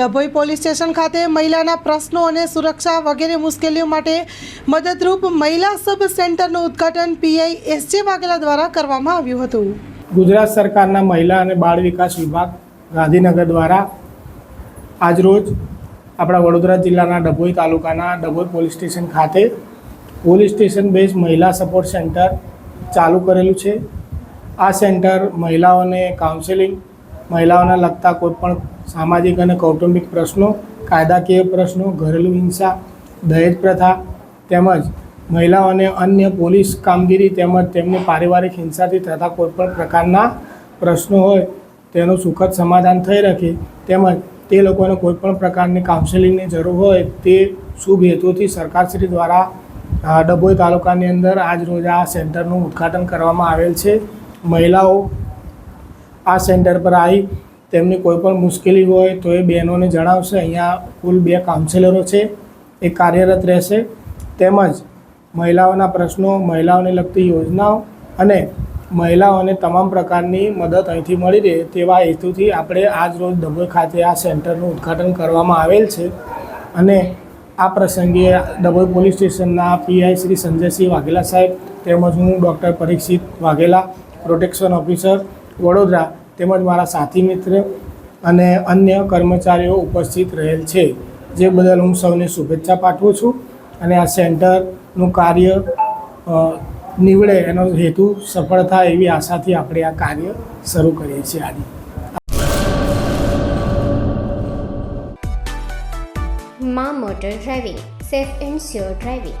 Dabhoi police station ખાતે મહિલાના પ્રશ્નો અને સુરક્ષા વગેરે મુશ્કેલીઓ માટે મદદરૂપ મહિલા સબ સેન્ટરનું ઉદ્ઘાટન પીઆઈ એસ જે વાઘેલા દ્વારા કરવામાં આવ્યું હતું. ગુજરાત સરકારના મહિલા અને બાળ વિકાસ વિભાગ ગાંધીનગર દ્વારા આજરોજ આપણા વડોદરા જિલ્લાના ડભોઈ તાલુકાના ડભોઈ પોલીસ સ્ટેશન ખાતે પોલીસ સ્ટેશન બેઝ મહિલા સપોર્ટ સેન્ટર ચાલુ કરેલું છે. આ સેન્ટર મહિલાઓને કાઉન્સેલિંગ મહિલાઓને લગતા કોઈપણ સામાજિક અને કૌટુંબિક પ્રશ્નો, કાયદાકીય પ્રશ્નો, ઘરેલું હિંસા, દહેજ પ્રથા તેમજ મહિલાઓને અન્ય પોલીસ કામગીરી તેમજ તેમની પારિવારિક હિંસાથી થતા કોઈપણ પ્રકારના પ્રશ્નો હોય તેનું સુખદ સમાધાન થઈ રહે તેમજ તે લોકોને કોઈપણ પ્રકારની કાઉન્સેલિંગની જરૂર હોય તે શુભ હેતુથી સરકારશ્રી દ્વારા ડભોઈ તાલુકાની અંદર આજ રોજ આ સેન્ટરનું ઉદ્ઘાટન કરવામાં આવેલ છે. મહિલાઓ આ સેન્ટર પર આવી. તેમની કોઈ પણ મુશ્કેલી હોય તો એ બહેનોને જણાવશે. અહીંયા કુલ બે કાઉન્સેલરો છે. એ કાર્યરત રહેશે. તેમજ મહિલાઓના પ્રશ્નો, મહિલાઓને લગતી યોજનાઓ અને મહિલાઓને તમામ પ્રકારની મદદ અહીંથી મળી રહે તેવા હેતુથી આપણે આજ રોજ ડભોઈ ખાતે આ સેન્ટરનું ઉદ્ઘાટન કરવામાં આવેલ છે. અને આ પ્રસંગે ડભોઈ પોલીસ સ્ટેશનના પીઆઈ શ્રી સંજયસિંહ વાઘેલા સાહેબ તેમજ હું doctor Parikshit Vaghela, protection officer Vadodara તેમજ મારા સાથી મિત્ર અને અન્ય કર્મચારીઓ ઉપસ્થિત રહેલ છે, જે બદલ હું સૌને શુભેચ્છા પાઠવું છું અને આ સેન્ટરનું કાર્ય નીવડે એનો હેતુ સફળ થાય એવી આશાથી આપણે આ કાર્ય શરૂ કરીએ છીએ આજે. Maa motor driving, safe and sure driving.